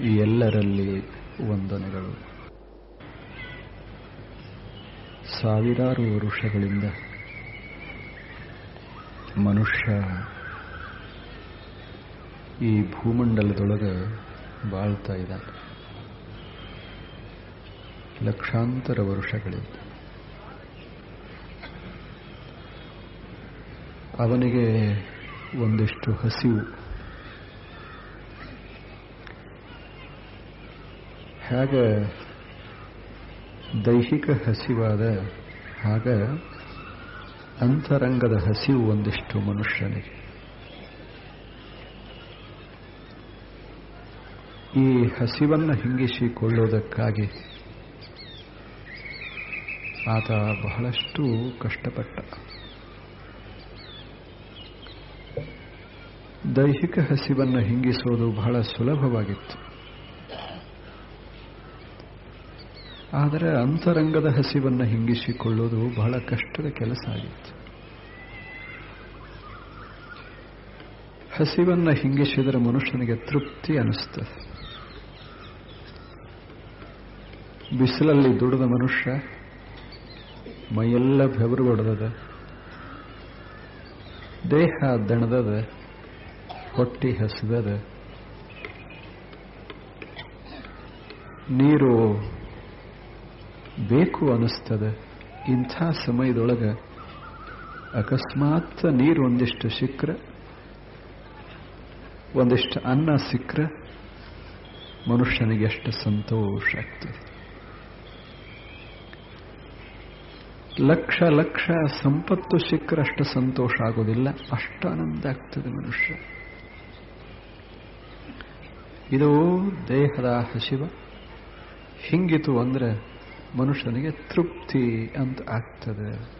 ಎಲ್ಲರಲ್ಲಿ ವಂದನೆಗಳು. ಸಾವಿರಾರು ವರುಷಗಳಿಂದ ಮನುಷ್ಯ ಈ ಭೂಮಂಡಲದೊಳಗೆ ಬಾಳ್ತಾ ಇದ್ದ ಲಕ್ಷಾಂತರ ವರುಷಗಳಿಂದ. ಅವನಿಗೆ ಒಂದಿಷ್ಟು ಹಸಿವು ಹೇಗೆ ದೈಹಿಕ ಹಸಿವಾದ ಹಾಗ ಅಂತರಂಗದ ಹಸಿವು ಒಂದಿಷ್ಟು ಮನುಷ್ಯನಿಗೆ. ಈ ಹಸಿವನ್ನು ಹಿಂಗಿಸಿಕೊಳ್ಳುವುದಕ್ಕಾಗಿ ಆತ ಬಹಳಷ್ಟು ಕಷ್ಟಪಟ್ಟ. ದೈಹಿಕ ಹಸಿವನ್ನು ಹಿಂಗಿಸೋದು ಬಹಳ ಸುಲಭವಾಗಿತ್ತು. ಆದರೆ ಅಂತರಂಗದ ಹಸಿವನ್ನು ಹಿಂಗಿಸಿಕೊಳ್ಳುವುದು ಬಹಳ ಕಷ್ಟದ ಕೆಲಸ ಆಗಿತ್ತು. ಹಸಿವನ್ನು ಹಿಂಗಿಸಿದರೆ ಮನುಷ್ಯನಿಗೆ ತೃಪ್ತಿ ಅನಿಸ್ತದೆ. ಬಿಸಿಲಲ್ಲಿ ದುಡಿದ ಮನುಷ್ಯ ಮೈಯೆಲ್ಲ ಬೆವರು ಹೊಡೆದದ ದೇಹ ದಣದದ, ಹೊಟ್ಟಿ ಹಸಿದದ. ನೀರು ಬೇಕು ಅನಿಸ್ತದೆ ಇಂಥ ಸಮಯದೊಳಗೆ ಅಕಸ್ಮಾತ್ ನೀರು ಒಂದಿಷ್ಟು ಸಿಕ್ಕರೆ, ಒಂದಿಷ್ಟು ಅನ್ನ ಸಿಕ್ಕರೆ, ಮನುಷ್ಯನಿಗೆ ಎಷ್ಟು ಸಂತೋಷ ಆಗ್ತದೆ. ಲಕ್ಷ ಲಕ್ಷ ಸಂಪತ್ತು ಸಿಕ್ಕರೆ ಅಷ್ಟು ಸಂತೋಷ ಆಗೋದಿಲ್ಲ, ಅಷ್ಟು ಆನಂದ ಆಗ್ತದೆ ಮನುಷ್ಯ. ಇದು ದೇಹದ ಹಸಿವ, ಹಿಂಗಿತು ಅಂದರೆ ಮನುಷ್ಯನಿಗೆ ತೃಪ್ತಿ ಅಂತ ಆಗ್ತದೆ.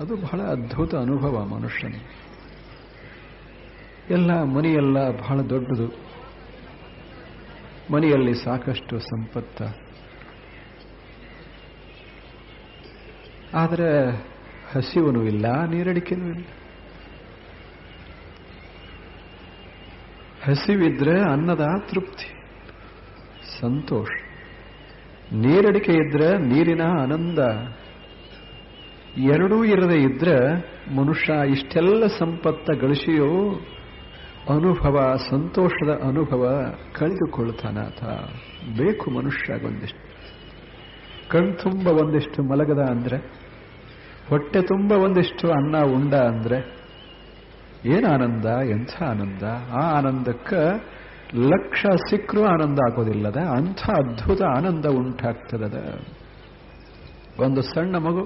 ಅದು ಬಹಳ ಅದ್ಭುತ ಅನುಭವ ಮನುಷ್ಯನಿಗೆ. ಎಲ್ಲ ಮನೆಯೆಲ್ಲ ಬಹಳ ದೊಡ್ಡದು. ಮನೆಯಲ್ಲಿ ಸಾಕಷ್ಟು ಸಂಪತ್ತ. ಆದರೆ ಹಸಿವನು ಇಲ್ಲ, ನೀರಡಿಕೆನೂ ಇಲ್ಲ. ಹಸಿವಿದ್ರೆ ಅನ್ನದ ತೃಪ್ತಿ, ಸಂತೋಷ. ನೀರಡಿಕೆ ಇದ್ರೆ ನೀರಿನ ಆನಂದ. ಎರಡೂ ಇರದೇ ಇದ್ರೆ ಮನುಷ್ಯ ಇಷ್ಟೆಲ್ಲ ಸಂಪತ್ತ ಗಳಿಸಿಯೋ ಅನುಭವ, ಸಂತೋಷದ ಅನುಭವ ಕಳೆದುಕೊಳ್ತಾನಾಥ ಬೇಕು ಮನುಷ್ಯಗೊಂದಿಷ್ಟು ಕಣ್ತುಂಬ ಒಂದಿಷ್ಟು ಮಲಗದ ಅಂದ್ರೆ, ಹೊಟ್ಟೆ ತುಂಬ ಒಂದಿಷ್ಟು ಅನ್ನ ಉಂಡ ಅಂದ್ರೆ, ಏನು ಆನಂದ, ಎಂಥ ಆನಂದ? ಆ ಆನಂದಕ್ಕೆ ಲಕ್ಷ ಸಿಕ್ಕರೂ ಆನಂದ ಆಗೋದಿಲ್ಲದ ಅಂಥ ಅದ್ಭುತ ಆನಂದ ಉಂಟಾಗ್ತದ ಒಂದು ಸಣ್ಣ ಮಗು